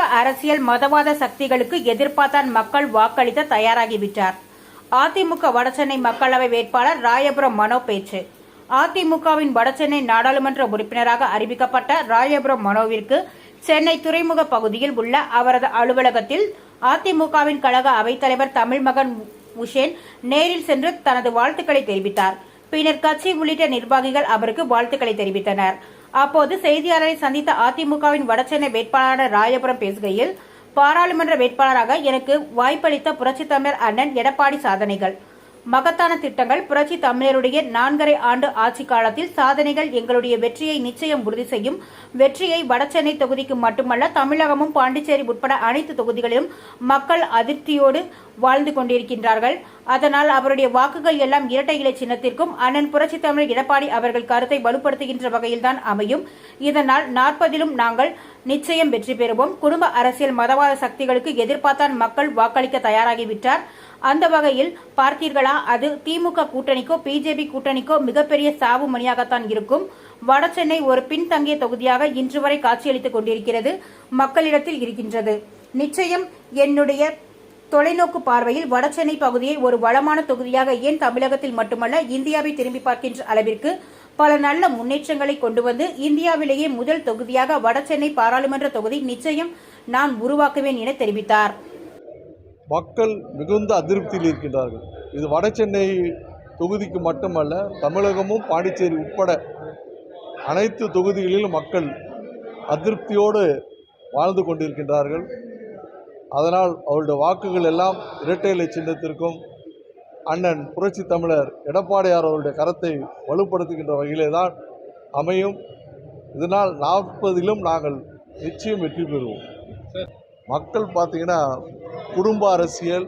அரசியல் மதவாத சக்திகளுக்கு எதிர்பார்த்தான் மக்கள் வாக்களித்த தயாராகிவிட்டார். அதிமுக வடசென்னை மக்களவை வேட்பாளர் ராயபுரம் மனோ பேச்சு. அதிமுகவின் வடசென்னை நாடாளுமன்ற உறுப்பினராக அறிவிக்கப்பட்ட ராயபுரம் மனோவிற்கு சென்னை துறைமுக பகுதியில் உள்ள அவரது அலுவலகத்தில் அதிமுகவின் கழக அவைத்தலைவர் தமிழ்மகன் உஷேன் நேரில் சென்று தனது வாழ்த்துக்களை தெரிவித்தார். பின்னர் கட்சி உள்ளிட்ட நிர்வாகிகள் அவருக்கு வாழ்த்துக்களை தெரிவித்தனர். அப்போது செய்தியாளரை சந்தித்த அதிமுகவின் வடசென்னை வேட்பாளர் ராயபுரம் பேசுகையில் பாராளுமன்ற வேட்பாளராக எனக்கு வாய்ப்பளித்த புரட்சித் தமிழர் அண்ணன் எடப்பாடி சாதனைகள். மகத்தான திட்டங்கள். புரட்சி தமிழருடைய நான்கரை ஆண்டு ஆட்சி காலத்தில் சாதனைகள் எங்களுடைய வெற்றியை நிச்சயம் உறுதி செய்யும். வெற்றியை வடசென்னை தொகுதிக்கு மட்டுமல்ல தமிழகமும் பாண்டிச்சேரி உட்பட அனைத்து தொகுதிகளிலும் மக்கள் அதிருப்தியோடு வாழ்ந்து கொண்டிருக்கின்றார்கள். அதனால் அவருடைய வாக்குகள் எல்லாம் இரட்டை இலை சின்னத்திற்கும் அண்ணன் புரட்சி தமிழ் எடப்பாடி அவர்கள் கருத்தை வலுப்படுத்துகின்ற வகையில்தான் அமையும். இதனால் நாற்பதிலும் நாங்கள் நிச்சயம் வெற்றி பெறுவோம். குடும்ப அரசியல் மதவாத சக்திகளுக்கு எதிர்பார்த்தான் மக்கள் வாக்களிக்க தயாராகிவிட்டார். அந்த வகையில் பார்த்தீர்களா அது திமுக கூட்டணிக்கோ பிஜேபி கூட்டணிக்கோ மிகப்பெரிய சாவு மணியாகத்தான் இருக்கும். வடசென்னை ஒரு பின்தங்கிய தொகுதியாக இன்று வரை காட்சியளித்துக் கொண்டிருக்கிறது. மக்களிடத்தில் இருக்கின்றது. நிச்சயம் என்னுடைய தொலைநோக்கு பார்வையில் வடசென்னை பகுதியை ஒரு வளமான தொகுதியாக ஏன் தமிழகத்தில் மட்டுமல்ல இந்தியாவை திரும்பி பார்க்கின்ற அளவிற்கு பல நல்ல முன்னேற்றங்களை கொண்டு வந்து இந்தியாவிலேயே முதல் தொகுதியாக வடசென்னை பாராளுமன்ற தொகுதி நிச்சயம் நான் உருவாக்குவேன் என தெரிவித்தார். மக்கள் மிகுந்த அதிருப்தியில் இருக்கின்றார்கள். இது வடசென்னை தொகுதிக்கு மட்டுமல்ல தமிழகமும் பாண்டிச்சேரி உட்பட அனைத்து தொகுதிகளிலும் மக்கள் அதிருப்தியோடு வாழ்ந்து கொண்டிருக்கின்றார்கள். அதனால் அவருடைய வாக்குகள் எல்லாம் இரட்டை இலை சின்னத்திற்கும் அண்ணன் புரட்சி தமிழர் எடப்பாடியார் அவருடைய கரத்தை வலுப்படுத்துகின்ற வகையிலே தான் அமையும். இதனால் நாற்பதிலும் நாங்கள் நிச்சயம் வெற்றி பெறுவோம். மக்கள் பார்த்தீங்கன்னா குடும்ப அரசியல்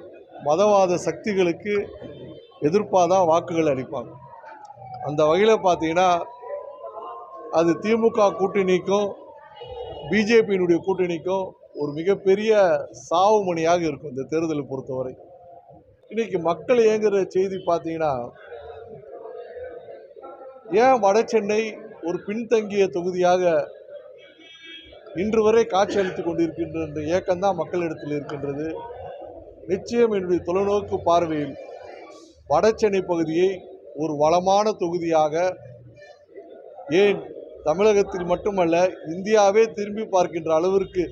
மதவாத சக்திகளுக்கு எதிர்ப்பாக தான் வாக்குகள் அளிப்பாங்க. அந்த வகையில் பார்த்தீங்கன்னா அது திமுக கூட்டணிக்கும் பிஜேபியினுடைய கூட்டணிக்கும் ஒரு மிகப்பெரிய சாவு மணியாக இருக்கும் இந்த தேர்தலை பொறுத்தவரை. இன்னைக்கு மக்கள் ஏங்குற செய்தி பார்த்தீங்கன்னா ஏன் வட சென்னை ஒரு பின்தங்கிய தொகுதியாக இன்று வரை காட்சி அளித்துக் கொண்டிருக்கின்ற இந்த ஏக்கம்தான் மக்களிடத்தில் இருக்கின்றது. நிச்சயம் என்னுடைய தொலைநோக்கு பார்வையில் வடசென்னை பகுதியை ஒரு வளமான தொகுதியாக ஏன் தமிழகத்தில் மட்டுமல்ல இந்தியாவே திரும்பி பார்க்கின்ற அளவிற்கு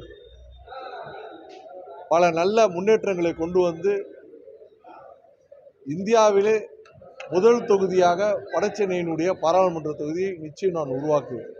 பல நல்ல முன்னேற்றங்களை கொண்டு வந்து இந்தியாவிலே முதல் தொகுதியாக வடசென்னையினுடைய பாராளுமன்ற தொகுதியை நிச்சயம் நான் உருவாக்குவேன்.